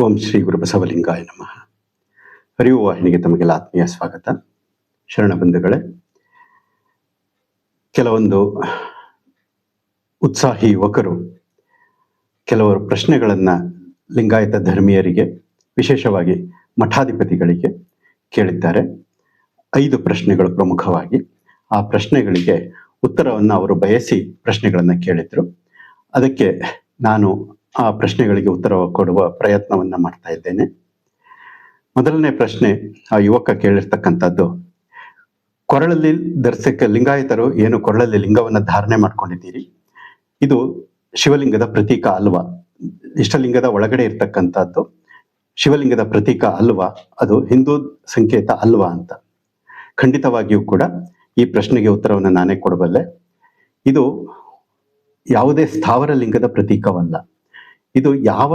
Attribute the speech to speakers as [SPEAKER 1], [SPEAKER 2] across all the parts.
[SPEAKER 1] ಓಂ ಶ್ರೀ ಗುರು ಬಸವಲಿಂಗಾಯ ನಮಃ. ಅರಿವು ವಾಹಿನಿಗೆ ತಮಗೆಲ್ಲ ಆತ್ಮೀಯ ಸ್ವಾಗತ. ಶರಣ ಬಂಧುಗಳೇ, ಕೆಲವೊಂದು ಉತ್ಸಾಹಿ ಯುವಕರು ಕೆಲವರು ಪ್ರಶ್ನೆಗಳನ್ನು ಲಿಂಗಾಯತ ಧರ್ಮೀಯರಿಗೆ, ವಿಶೇಷವಾಗಿ ಮಠಾಧಿಪತಿಗಳಿಗೆ ಕೇಳಿದ್ದಾರೆ. ಐದು ಪ್ರಶ್ನೆಗಳು ಪ್ರಮುಖವಾಗಿ. ಆ ಪ್ರಶ್ನೆಗಳಿಗೆ ಉತ್ತರವನ್ನು ಅವರು ಬಯಸಿ ಪ್ರಶ್ನೆಗಳನ್ನು ಕೇಳಿದ್ರು. ಅದಕ್ಕೆ ನಾನು ಆ ಪ್ರಶ್ನೆಗಳಿಗೆ ಉತ್ತರ ಕೊಡುವ ಪ್ರಯತ್ನವನ್ನ ಮಾಡ್ತಾ ಇದ್ದೇನೆ. ಮೊದಲನೇ ಪ್ರಶ್ನೆ ಆ ಯುವಕ ಕೇಳಿರ್ತಕ್ಕಂಥದ್ದು, ಕೊರಳಲ್ಲಿ ಧರಿಸಕ್ಕೆ ಲಿಂಗಾಯತರು ಏನು ಕೊರಳಲ್ಲಿ ಲಿಂಗವನ್ನ ಧಾರಣೆ ಮಾಡ್ಕೊಂಡಿದ್ದೀರಿ? ಇದು ಶಿವಲಿಂಗದ ಪ್ರತೀಕ ಅಲ್ವಾ? ಇಷ್ಟಲಿಂಗದ ಒಳಗಡೆ ಇರ್ತಕ್ಕಂಥದ್ದು, ಶಿವಲಿಂಗದ ಪ್ರತೀಕ ಅಲ್ವಾ? ಅದು ಹಿಂದೂ ಸಂಕೇತ ಅಲ್ವಾ ಅಂತ. ಖಂಡಿತವಾಗಿಯೂ ಕೂಡ ಈ ಪ್ರಶ್ನೆಗೆ ಉತ್ತರವನ್ನು ನಾನೇ ಕೊಡಬಲ್ಲೆ. ಇದು ಯಾವುದೇ ಸ್ಥಾವರ ಲಿಂಗದ ಪ್ರತೀಕವಲ್ಲ. ಇದು ಯಾವ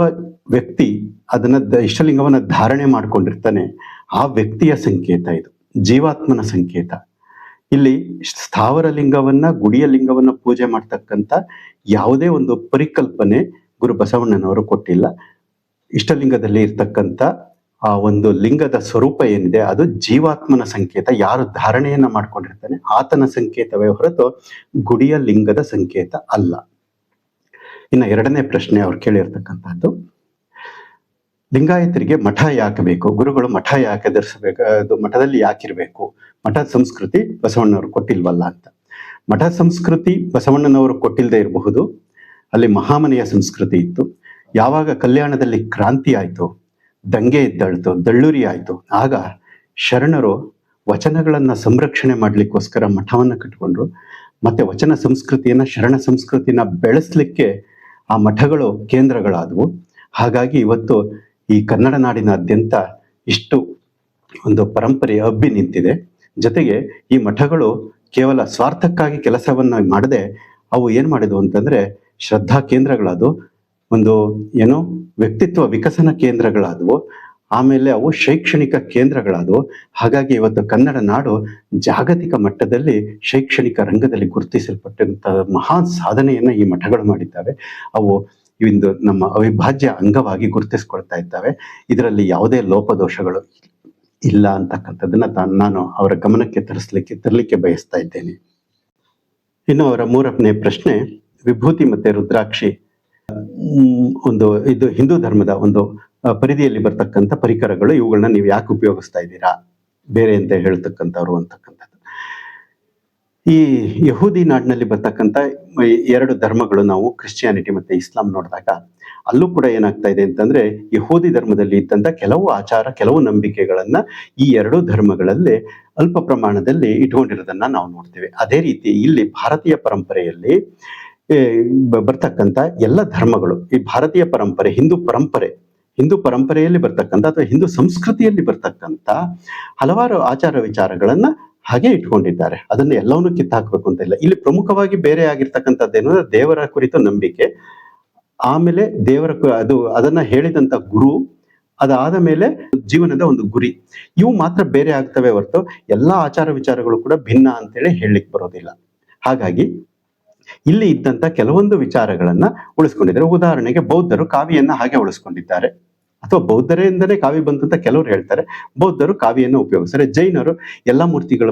[SPEAKER 1] ವ್ಯಕ್ತಿ ಅದನ್ನ ಇಷ್ಟಲಿಂಗವನ್ನ ಧಾರಣೆ ಮಾಡ್ಕೊಂಡಿರ್ತಾನೆ, ಆ ವ್ಯಕ್ತಿಯ ಸಂಕೇತ ಇದು, ಜೀವಾತ್ಮನ ಸಂಕೇತ. ಇಲ್ಲಿ ಸ್ಥಾವರ ಲಿಂಗವನ್ನ, ಗುಡಿಯ ಲಿಂಗವನ್ನ ಪೂಜೆ ಮಾಡ್ತಕ್ಕಂಥ ಯಾವುದೇ ಒಂದು ಪರಿಕಲ್ಪನೆ ಗುರು ಬಸವಣ್ಣನವರು ಕೊಟ್ಟಿಲ್ಲ. ಇಷ್ಟಲಿಂಗದಲ್ಲಿ ಇರ್ತಕ್ಕಂತ ಆ ಒಂದು ಲಿಂಗದ ಸ್ವರೂಪ ಏನಿದೆ, ಅದು ಜೀವಾತ್ಮನ ಸಂಕೇತ, ಯಾರು ಧಾರಣೆಯನ್ನ ಮಾಡ್ಕೊಂಡಿರ್ತಾನೆ, ಆತನ ಸಂಕೇತವೇ ಹೊರತು ಗುಡಿಯ ಲಿಂಗದ ಸಂಕೇತ ಅಲ್ಲ. ಇನ್ನು ಎರಡನೇ ಪ್ರಶ್ನೆ ಅವ್ರು ಕೇಳಿರ್ತಕ್ಕಂಥದ್ದು. ಲಿಂಗಾಯತರಿಗೆ ಮಠ ಯಾಕೆ ಬೇಕು ಗುರುಗಳು ಮಠ ಯಾಕೆ ಧರಿಸಬೇಕು ಅದು ಮಠದಲ್ಲಿ ಯಾಕಿರ್ಬೇಕು? ಮಠದ ಸಂಸ್ಕೃತಿ ಬಸವಣ್ಣನವರು ಕೊಟ್ಟಿಲ್ವಲ್ಲ ಅಂತ. ಮಠ ಸಂಸ್ಕೃತಿ ಬಸವಣ್ಣನವರು ಕೊಟ್ಟಿಲ್ಲದೆ ಇರಬಹುದು. ಅಲ್ಲಿ ಮಹಾಮನೆಯ ಸಂಸ್ಕೃತಿ ಇತ್ತು. ಯಾವಾಗ ಕಲ್ಯಾಣದಲ್ಲಿ ಕ್ರಾಂತಿ ಆಯಿತು, ದಂಗೆ ಎದ್ದಳ್ತು, ದಳ್ಳುರಿ ಆಯಿತು, ಆಗ ಶರಣರು ವಚನಗಳನ್ನ ಸಂರಕ್ಷಣೆ ಮಾಡ್ಲಿಕ್ಕೋಸ್ಕರ ಮಠವನ್ನ ಕಟ್ಕೊಂಡ್ರು. ಮತ್ತೆ ವಚನ ಸಂಸ್ಕೃತಿಯನ್ನ ಶರಣ ಸಂಸ್ಕೃತಿನ ಬೆಳೆಸ್ಲಿಕ್ಕೆ ಆ ಮಠಗಳು ಕೇಂದ್ರಗಳಾದವು. ಹಾಗಾಗಿ ಇವತ್ತು ಈ ಕನ್ನಡ ನಾಡಿನಾದ್ಯಂತ ಇಷ್ಟು ಒಂದು ಪರಂಪರೆ ಹಬ್ಬಿ ನಿಂತಿದೆ. ಜೊತೆಗೆ ಈ ಮಠಗಳು ಕೇವಲ ಸ್ವಾರ್ಥಕ್ಕಾಗಿ ಕೆಲಸವನ್ನ ಮಾಡದೆ ಅವು ಏನ್ ಮಾಡಿದ್ವು ಅಂತಂದ್ರೆ ಶ್ರದ್ಧಾ ಕೇಂದ್ರಗಳಾದವು. ಒಂದು ಏನು ವ್ಯಕ್ತಿತ್ವ ವಿಕಸನ ಕೇಂದ್ರಗಳಾದವು. ಆಮೇಲೆ ಅವು ಶೈಕ್ಷಣಿಕ ಕೇಂದ್ರಗಳಾದವು. ಹಾಗಾಗಿ ಇವತ್ತು ಕನ್ನಡ ನಾಡು ಜಾಗತಿಕ ಮಟ್ಟದಲ್ಲಿ ಶೈಕ್ಷಣಿಕ ರಂಗದಲ್ಲಿ ಗುರುತಿಸಲ್ಪಟ್ಟಂತಹ ಮಹಾನ್ ಸಾಧನೆಯನ್ನ ಈ ಮಠಗಳು ಮಾಡಿದ್ದಾವೆ. ಅವು ಇಂದು ನಮ್ಮ ಅವಿಭಾಜ್ಯ ಅಂಗವಾಗಿ ಗುರುತಿಸ್ಕೊಳ್ತಾ ಇದ್ದಾವೆ. ಇದರಲ್ಲಿ ಯಾವುದೇ ಲೋಪದೋಷಗಳು ಇಲ್ಲ ಅಂತಕ್ಕಂಥದ್ದನ್ನ ತಾ, ನಾನು ಅವರ ಗಮನಕ್ಕೆ ತರಿಸ್ಲಿಕ್ಕೆ, ತರಲಿಕ್ಕೆ ಬಯಸ್ತಾ ಇದ್ದೇನೆ. ಇನ್ನು ಅವರ ಮೂರನೇ ಪ್ರಶ್ನೆ, ವಿಭೂತಿ ಮತ್ತೆ ರುದ್ರಾಕ್ಷಿ ಒಂದು ಇದು ಹಿಂದೂ ಧರ್ಮದ ಒಂದು ಪರಿಧಿಯಲ್ಲಿ ಬರ್ತಕ್ಕಂಥ ಪರಿಕರಗಳು ಇವುಗಳನ್ನ ನೀವು ಯಾಕೆ ಉಪಯೋಗಿಸ್ತಾ ಇದ್ದೀರಾ? ಬೇರೆ ಅಂತ ಹೇಳ್ತಕ್ಕಂಥವ್ರು ಅಂತಕ್ಕಂಥದ್ದು. ಈ ಯಹೂದಿ ನಾಡಿನಲ್ಲಿ ಬರ್ತಕ್ಕಂಥ ಎರಡು ಧರ್ಮಗಳು ನಾವು ಕ್ರಿಶ್ಚಿಯಾನಿಟಿ ಮತ್ತೆ ಇಸ್ಲಾಂ ನೋಡಿದಾಗ ಅಲ್ಲೂ ಕೂಡ ಏನಾಗ್ತಾ ಇದೆ ಅಂತಂದ್ರೆ ಯಹೂದಿ ಧರ್ಮದಲ್ಲಿ ಇದ್ದಂತ ಕೆಲವು ಆಚಾರ, ಕೆಲವು ನಂಬಿಕೆಗಳನ್ನ ಈ ಎರಡು ಧರ್ಮಗಳಲ್ಲಿ ಅಲ್ಪ ಪ್ರಮಾಣದಲ್ಲಿ ಇಟ್ಕೊಂಡಿರೋದನ್ನ ನಾವು ನೋಡ್ತೇವೆ. ಅದೇ ರೀತಿ ಇಲ್ಲಿ ಭಾರತೀಯ ಪರಂಪರೆಯಲ್ಲಿ ಬರ್ತಕ್ಕಂಥ ಎಲ್ಲ ಧರ್ಮಗಳು, ಈ ಭಾರತೀಯ ಪರಂಪರೆ, ಹಿಂದೂ ಪರಂಪರೆ ಹಿಂದೂ ಪರಂಪರೆಯಲ್ಲಿ ಬರ್ತಕ್ಕಂಥ ಅಥವಾ ಹಿಂದೂ ಸಂಸ್ಕೃತಿಯಲ್ಲಿ ಬರ್ತಕ್ಕಂಥ ಹಲವಾರು ಆಚಾರ ವಿಚಾರಗಳನ್ನ ಹಾಗೆ ಇಟ್ಕೊಂಡಿದ್ದಾರೆ. ಅದನ್ನ ಎಲ್ಲವನ್ನೂ ಕಿತ್ತಾಕ್ಬೇಕು ಅಂತ ಇಲ್ಲ. ಇಲ್ಲಿ ಪ್ರಮುಖವಾಗಿ ಬೇರೆ ಆಗಿರ್ತಕ್ಕಂಥದ್ದೇನು ಅಂದ್ರೆ ದೇವರ ಕುರಿತು ನಂಬಿಕೆ. ಆಮೇಲೆ ದೇವರ ಅದು, ಅದನ್ನ ಹೇಳಿದಂತ ಗುರು, ಅದಾದ ಮೇಲೆ ಜೀವನದ ಒಂದು ಗುರಿ. ಇವು ಮಾತ್ರ ಬೇರೆ ಆಗ್ತವೆ ಹೊರತು ಎಲ್ಲಾ ಆಚಾರ ವಿಚಾರಗಳು ಕೂಡ ಭಿನ್ನ ಅಂತೇಳಿ ಹೇಳಲಿಕ್ಕೆ ಬರೋದಿಲ್ಲ. ಹಾಗಾಗಿ ಇಲ್ಲಿ ಇದ್ದಂತ ಕೆಲವೊಂದು ವಿಚಾರಗಳನ್ನ ಉಳಿಸ್ಕೊಂಡಿದ್ದಾರೆ. ಉದಾಹರಣೆಗೆ ಬೌದ್ಧರು ಕಾವಿಯನ್ನ ಹಾಗೆ ಉಳಿಸ್ಕೊಂಡಿದ್ದಾರೆ. ಅಥವಾ ಬೌದ್ಧರಿಂದನೇ ಕಾವಿ ಬಂತಂತ ಕೆಲವರು ಹೇಳ್ತಾರೆ. ಬೌದ್ಧರು ಕಾವಿಯನ್ನು ಉಪಯೋಗಿಸ್ತಾರೆ. ಜೈನರು ಎಲ್ಲ ಮೂರ್ತಿಗಳ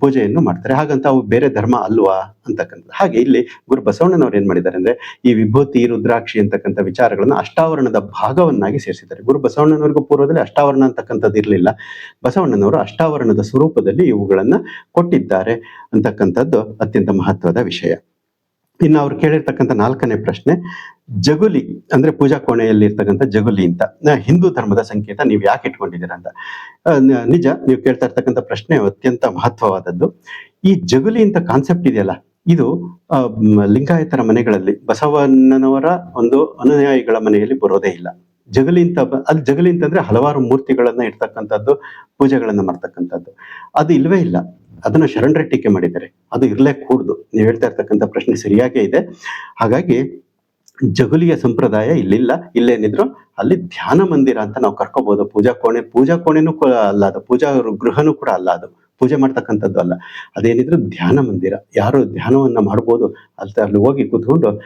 [SPEAKER 1] ಪೂಜೆಯನ್ನು ಮಾಡ್ತಾರೆ. ಹಾಗಂತ ಅವು ಬೇರೆ ಧರ್ಮ ಅಲ್ವಾ ಅಂತಕ್ಕಂಥದ್ದು. ಹಾಗೆ ಇಲ್ಲಿ ಗುರು ಬಸವಣ್ಣನವರು ಏನ್ ಮಾಡಿದ್ದಾರೆ ಅಂದ್ರೆ ಈ ವಿಭೂತಿ, ರುದ್ರಾಕ್ಷಿ ಅಂತಕ್ಕಂಥ ವಿಚಾರಗಳನ್ನ ಅಷ್ಟಾವರಣದ ಭಾಗವನ್ನಾಗಿ ಸೇರಿಸಿದ್ದಾರೆ. ಗುರು ಬಸವಣ್ಣನವರಿಗೂ ಪೂರ್ವದಲ್ಲಿ ಅಷ್ಟಾವರಣ ಅಂತಕ್ಕಂಥದ್ದು ಇರಲಿಲ್ಲ. ಬಸವಣ್ಣನವರು ಅಷ್ಟಾವರಣದ ಸ್ವರೂಪದಲ್ಲಿ ಇವುಗಳನ್ನ ಕೊಟ್ಟಿದ್ದಾರೆ ಅಂತಕ್ಕಂಥದ್ದು ಅತ್ಯಂತ ಮಹತ್ವದ ವಿಷಯ. ಇನ್ನು ಅವ್ರು ಕೇಳಿರ್ತಕ್ಕಂಥ ನಾಲ್ಕನೇ ಪ್ರಶ್ನೆ, ಜಗುಲಿ ಅಂದ್ರೆ ಪೂಜಾ ಕೋಣೆಯಲ್ಲಿ ಇರ್ತಕ್ಕಂಥ ಜಗುಲಿ ಅಂತ. ಹಿಂದೂ ಧರ್ಮದ ಸಂಕೇತ, ನೀವು ಯಾಕೆ ಇಟ್ಕೊಂಡಿದ್ದೀರಾ ಅಂತ. ನಿಜ, ನೀವು ಕೇಳ್ತಾ ಇರ್ತಕ್ಕಂಥ ಪ್ರಶ್ನೆ ಅತ್ಯಂತ ಮಹತ್ವವಾದದ್ದು. ಈ ಜಗುಲಿ ಅಂತ ಕಾನ್ಸೆಪ್ಟ್ ಇದೆಯಲ್ಲ, ಇದು ಲಿಂಗಾಯತರ ಮನೆಗಳಲ್ಲಿ, ಬಸವಣ್ಣನವರ ಒಂದು ಅನುಯಾಯಿಗಳ ಮನೆಯಲ್ಲಿ ಬರೋದೇ ಇಲ್ಲ. ಜಗಲಿ ಅಂತ ಅಲ್ಲಿ ಜಗಲಿ ಅಂತಂದ್ರೆ ಹಲವಾರು ಮೂರ್ತಿಗಳನ್ನ ಇಡ್ತಕ್ಕಂಥದ್ದು, ಪೂಜೆಗಳನ್ನ ಮಾಡ್ತಕ್ಕಂಥದ್ದು. ಅದು ಇಲ್ವೇ ಇಲ್ಲ. ಅದನ್ನ ಶರಣರ ಟೀಕೆ ಮಾಡಿದ್ದಾರೆ. ಅದು ಇರ್ಲೇ ಕೂಡ್ದು. ನೀವು ಹೇಳ್ತಾ ಇರ್ತಕ್ಕಂಥ ಪ್ರಶ್ನೆ ಸರಿಯಾಗೇ ಇದೆ. ಹಾಗಾಗಿ ಜಗುಲಿಯ ಸಂಪ್ರದಾಯ ಇಲ್ಲಿಲ್ಲ. ಇಲ್ಲೇನಿದ್ರು ಅಲ್ಲಿ ಧ್ಯಾನ ಮಂದಿರ ಅಂತ ನಾವು ಕರ್ಕೋಬಹುದು ಪೂಜಾ ಕೋಣೆ, ಪೂಜಾ ಕೋಣೆನೂ ಕೂಡ ಅಲ್ಲ ಅದು. ಪೂಜಾ ಗೃಹನೂ ಕೂಡ ಅಲ್ಲ ಅದು. ಪೂಜೆ ಮಾಡ್ತಕ್ಕಂಥದ್ದು ಅಲ್ಲ. ಅದೇನಿದ್ರು ಧ್ಯಾನ ಮಂದಿರ. ಯಾರು ಧ್ಯಾನವನ್ನ ಮಾಡ್ಬೋದು ಅಲ್ಲಿ ಅಲ್ಲಿ ಹೋಗಿ ಕೂತ್ಕೊಂಡು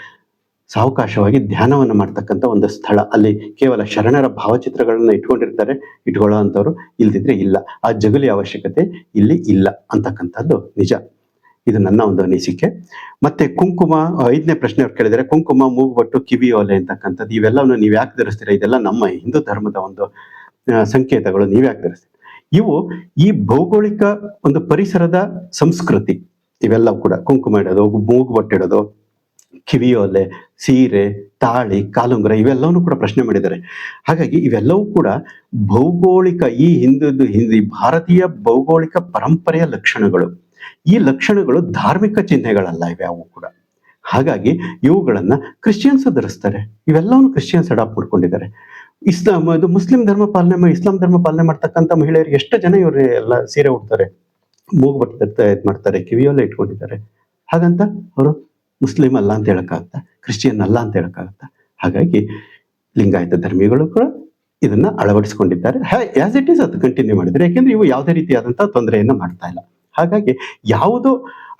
[SPEAKER 1] ಸಾವಕಾಶವಾಗಿ ಧ್ಯಾನವನ್ನು ಮಾಡ್ತಕ್ಕಂಥ ಒಂದು ಸ್ಥಳ. ಅಲ್ಲಿ ಕೇವಲ ಶರಣರ ಭಾವಚಿತ್ರಗಳನ್ನು ಇಟ್ಕೊಂಡಿರ್ತಾರೆ, ಇಟ್ಕೊಳ್ಳೋ ಅಂಥವ್ರು ಇಲ್ದಿದ್ರೆ ಇಲ್ಲ. ಆ ಜಗುಲಿ ಅವಶ್ಯಕತೆ ಇಲ್ಲಿ ಇಲ್ಲ ಅಂತಕ್ಕಂಥದ್ದು ನಿಜ. ಇದು ನನ್ನ ಒಂದು ಅನಿಸಿಕೆ. ಮತ್ತೆ ಕುಂಕುಮ, ಐದನೇ ಪ್ರಶ್ನೆ ಅವ್ರು ಕೇಳಿದರೆ, ಕುಂಕುಮ, ಮೂಗುಬಟ್ಟು, ಕಿವಿ ಒಲೆ ಅಂತಕ್ಕಂಥದ್ದು, ಇವೆಲ್ಲವನ್ನು ನೀವು ಯಾಕೆ ಧರಿಸ್ತೀರ? ಇದೆಲ್ಲ ನಮ್ಮ ಹಿಂದೂ ಧರ್ಮದ ಒಂದು ಸಂಕೇತಗಳು, ನೀವು ಯಾಕೆ ಧರಿಸ್ತೀರಿ? ಇವು ಈ ಭೌಗೋಳಿಕ ಒಂದು ಪರಿಸರದ ಸಂಸ್ಕೃತಿ, ಇವೆಲ್ಲವೂ ಕೂಡ. ಕುಂಕುಮ ಇಡೋದು, ಮೂಗುಬಟ್ಟು ಇಡೋದು ಕಿವಿಯೋಲೆ, ಸೀರೆ, ತಾಳಿ, ಕಾಲುಂಗುರ ಇವೆಲ್ಲವನ್ನೂ ಕೂಡ ಪ್ರಶ್ನೆ ಮಾಡಿದ್ದಾರೆ. ಹಾಗಾಗಿ ಇವೆಲ್ಲವೂ ಕೂಡ ಭೌಗೋಳಿಕ ಈ ಹಿಂದೂ ಹಿಂದಿ ಭಾರತೀಯ ಭೌಗೋಳಿಕ ಪರಂಪರೆಯ ಲಕ್ಷಣಗಳು. ಈ ಲಕ್ಷಣಗಳು ಧಾರ್ಮಿಕ ಚಿಹ್ನೆಗಳಲ್ಲ ಇವ್ಯಾವು ಕೂಡ. ಹಾಗಾಗಿ ಇವುಗಳನ್ನ ಕ್ರಿಶ್ಚಿಯನ್ಸ್ ಧರಿಸ್ತಾರೆ ಇವೆಲ್ಲವನ್ನು ಕ್ರಿಶ್ಚಿಯನ್ಸ್ ಅಡಾಪ್ಟ್ ಮಾಡ್ಕೊಂಡಿದ್ದಾರೆ. ಇಸ್ಲಾಂ ಅದು ಮುಸ್ಲಿಂ ಧರ್ಮ ಪಾಲನೆ ಇಸ್ಲಾಂ ಧರ್ಮ ಪಾಲನೆ ಮಾಡ್ತಕ್ಕಂಥ ಮಹಿಳೆಯರು ಎಷ್ಟು ಜನ ಇವರು ಎಲ್ಲ ಸೀರೆ ಉಡ್ತಾರೆ, ಮೂಗು ಬಟ್ಟೆ ಇದು ಮಾಡ್ತಾರೆ ಕಿವಿಯೋಲೆ ಇಟ್ಕೊಂಡಿದ್ದಾರೆ. ಹಾಗಂತ ಅವರು ಮುಸ್ಲಿಂ ಅಲ್ಲ ಅಂತ ಹೇಳಕ್ಕಾಗತ್ತಾ? ಕ್ರಿಶ್ಚಿಯನ್ ಅಲ್ಲ ಅಂತ ಹೇಳಕ್ಕಾಗತ್ತಾ? ಹಾಗಾಗಿ ಲಿಂಗಾಯತ ಧರ್ಮಿಗಳು ಕೂಡ ಇದನ್ನ ಅಳವಡಿಸಿಕೊಂಡಿದ್ದಾರೆ. ಆಸ್ ಇಟ್ ಈಸ್ ಅದು ಕಂಟಿನ್ಯೂ ಮಾಡಿದ್ದಾರೆ ಯಾಕೆಂದ್ರೆ ಇವು ಯಾವುದೇ ರೀತಿಯಾದಂತಹ ತೊಂದರೆಯನ್ನು ಮಾಡ್ತಾ ಇಲ್ಲ. ಹಾಗಾಗಿ ಯಾವುದು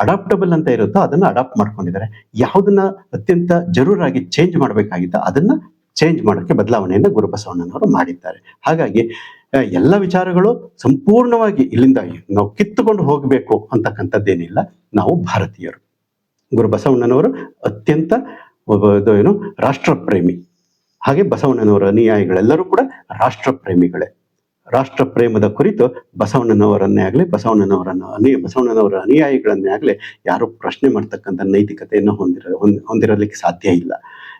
[SPEAKER 1] ಅಡಾಪ್ಟಬಲ್ ಅಂತ ಇರುತ್ತೋ ಅದನ್ನ ಅಡಾಪ್ಟ್ ಮಾಡ್ಕೊಂಡಿದ್ದಾರೆ. ಯಾವುದನ್ನ ಅತ್ಯಂತ ಜರೂರಾಗಿ ಚೇಂಜ್ ಮಾಡಬೇಕಾಗಿತ್ತೋ ಅದನ್ನ ಚೇಂಜ್ ಮಾಡೋಕ್ಕೆ ಬದಲಾವಣೆಯನ್ನು ಗುರುಬಸವಣ್ಣನವರು ಮಾಡಿದ್ದಾರೆ. ಹಾಗಾಗಿ ಎಲ್ಲ ವಿಚಾರಗಳು ಸಂಪೂರ್ಣವಾಗಿ ಇಲ್ಲಿಂದ ನಾವು ಕಿತ್ತುಕೊಂಡು ಹೋಗಬೇಕು ಅಂತಕ್ಕಂಥದ್ದೇನಿಲ್ಲ. ನಾವು ಭಾರತೀಯರು. ಗುರು ಬಸವಣ್ಣನವರು ಅತ್ಯಂತ ಒಬ್ಬ ಏನು ರಾಷ್ಟ್ರ ಪ್ರೇಮಿ ಹಾಗೆ ಬಸವಣ್ಣನವರ ಅನುಯಾಯಿಗಳೆಲ್ಲರೂ ಕೂಡ ರಾಷ್ಟ್ರ ಪ್ರೇಮಿಗಳೇ ರಾಷ್ಟ್ರ ಪ್ರೇಮದ ಕುರಿತು ಬಸವಣ್ಣನವರನ್ನೇ ಆಗಲಿ, ಬಸವಣ್ಣನವರನ್ನು ಅನಿ ಬಸವಣ್ಣನವರ ಅನುಯಾಯಿಗಳನ್ನೇ ಆಗಲಿ ಯಾರು ಪ್ರಶ್ನೆ ಮಾಡ್ತಕ್ಕಂಥ ನೈತಿಕತೆಯನ್ನು ಹೊಂದಿರ, ಹೊಂದ್- ಹೊಂದಿರಲಿಕ್ಕೆ ಸಾಧ್ಯ ಇಲ್ಲ.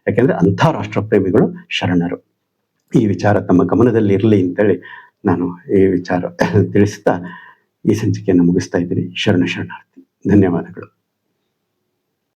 [SPEAKER 1] ಯಾಕೆಂದ್ರೆ ಅಂಥ ರಾಷ್ಟ್ರ ಪ್ರೇಮಿಗಳು ಶರಣರು. ಈ ವಿಚಾರ ತಮ್ಮ ಗಮನದಲ್ಲಿ ಇರಲಿ ಅಂತೇಳಿ ನಾನು ಈ ವಿಚಾರ ತಿಳಿಸ್ತಾ ಈ ಸಂಚಿಕೆಯನ್ನು ಮುಗಿಸ್ತಾ ಇದ್ದೀನಿ. ಶರಣ ಶರಣಾರ್ಥಿ. ಧನ್ಯವಾದಗಳು.